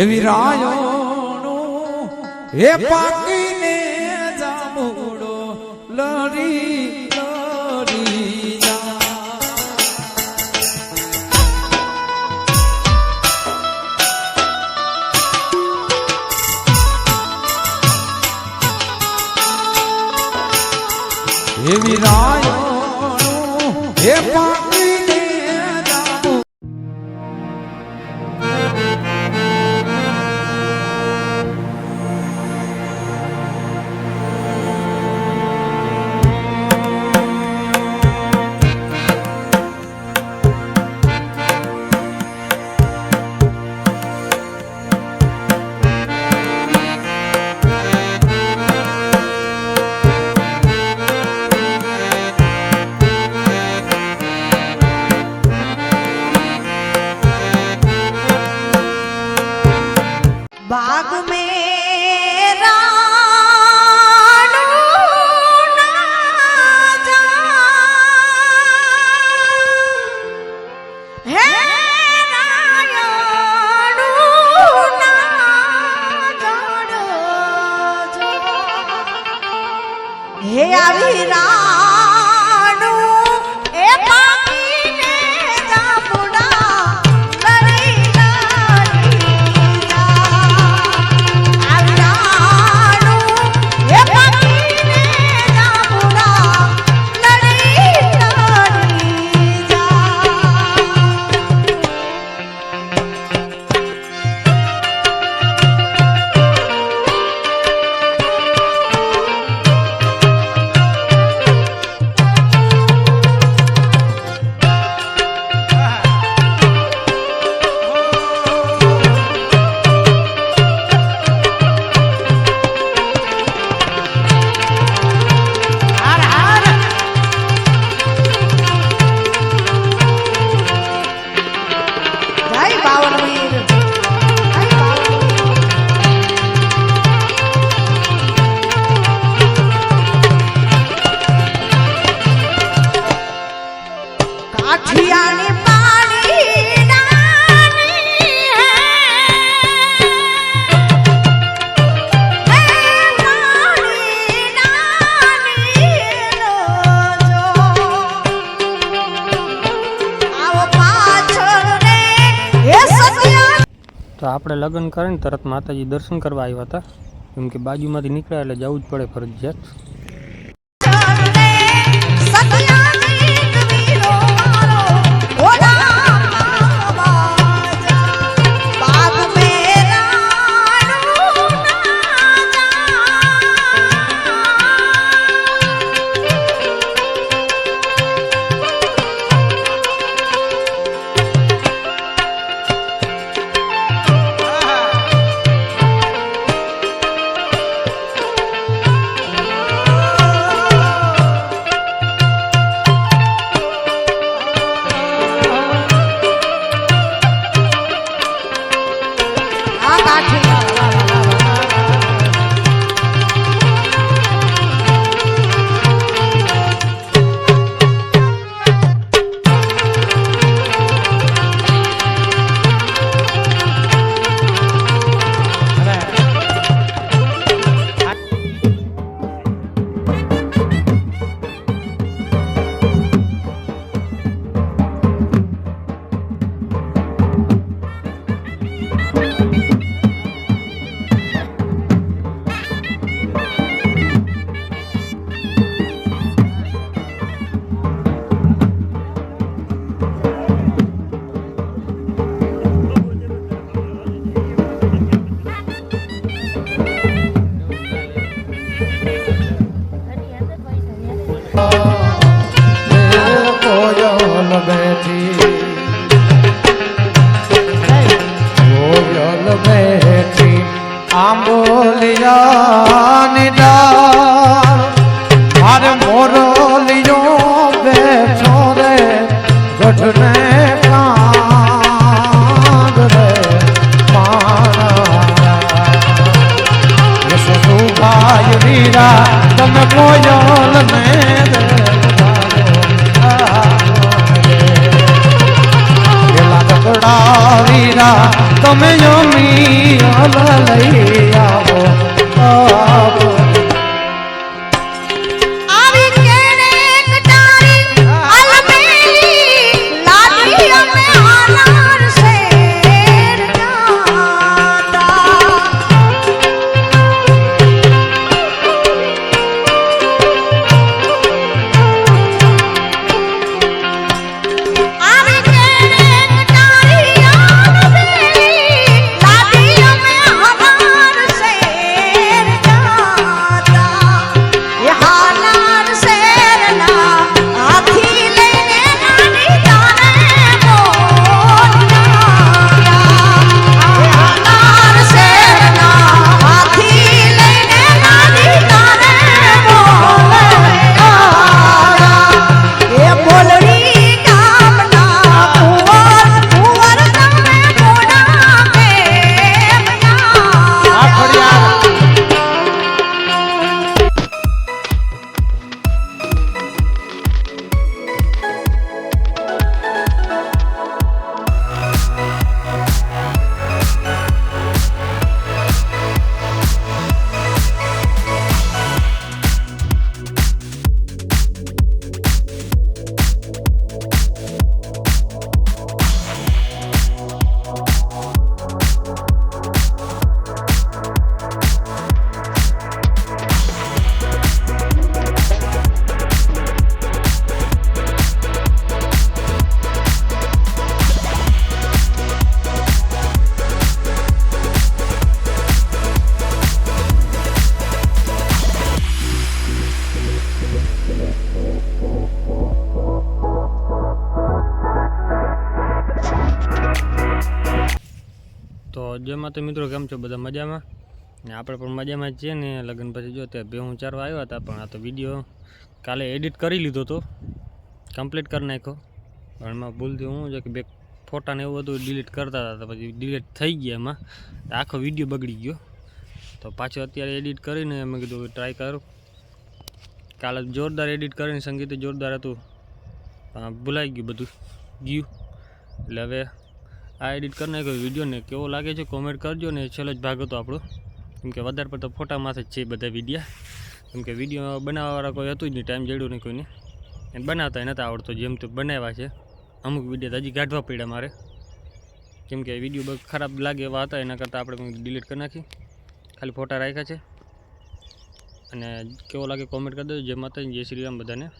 એવી રાયોનું એ પાકીને જાંબુડો લડી એવી રાયો એ પાકીને તો આપણે લગ્ન કરીને તરત માતાજી દર્શન કરવા આવ્યા હતા. કેમ કે બાજુમાંથી નીકળ્યા એટલે જવું જ પડે ફરજિયાત. આંબોલિયાની ડાળ મારે મોરલિયો બેઠો રે ગઢને મારા. તમે કોયલ ને વીરા તમે તો મિત્રો કેમ છો? બધા મજામાં? ને આપણે પણ મજામાં જ છીએ ને, લગ્ન પછી જો ત્યાં બે હું ચારવા આવ્યા હતા, પણ આ તો વીડિયો કાલે એડિટ કરી લીધો હતો કમ્પ્લીટ કરી નાખ્યો. પણ એમાં ભૂલથી હું છે કે બે ફોટાને એવું બધું ડિલીટ કરતા હતા પછી ડિલીટ થઈ ગયા એમાં. આખો વીડિયો બગડી ગયો. તો પાછો અત્યારે એડિટ કરીને મેં કીધું ટ્રાય કરું. કાલે જોરદાર એડિટ કરીને સંગીત જોરદાર હતું. ભૂલાઈ ગયું બધું. ગયું. એટલે હવે આ એડિટ કરી નાખ્યો વીડિયો ને કેવો લાગે છે કોમેન્ટ કરજો ને છેલ્લો જ ભાગ હતો આપણો. કેમ કે વધારે પડતો ફોટામાંથી જ છે બધા વિડીયા કેમ કે વીડિયો બનાવવાવાળા કોઈ હતું જ નહીં ટાઈમ જડ્યું નહીં કોઈને. એને બનાવતા નહોતા આવડતો, જેમ તો બનાવ્યા છે. અમુક વીડિયો હજી કાઢવા પડ્યા મારે. કેમ કે વીડિયો બહુ ખરાબ લાગે એવા હતા, એના કરતાં આપણે ડિલીટ કરી નાખી. ખાલી ફોટા રાખ્યા છે. અને કેવો લાગે કોમેન્ટ કરી દેજો, જય માતાજી, જય શ્રી રામ બધાને.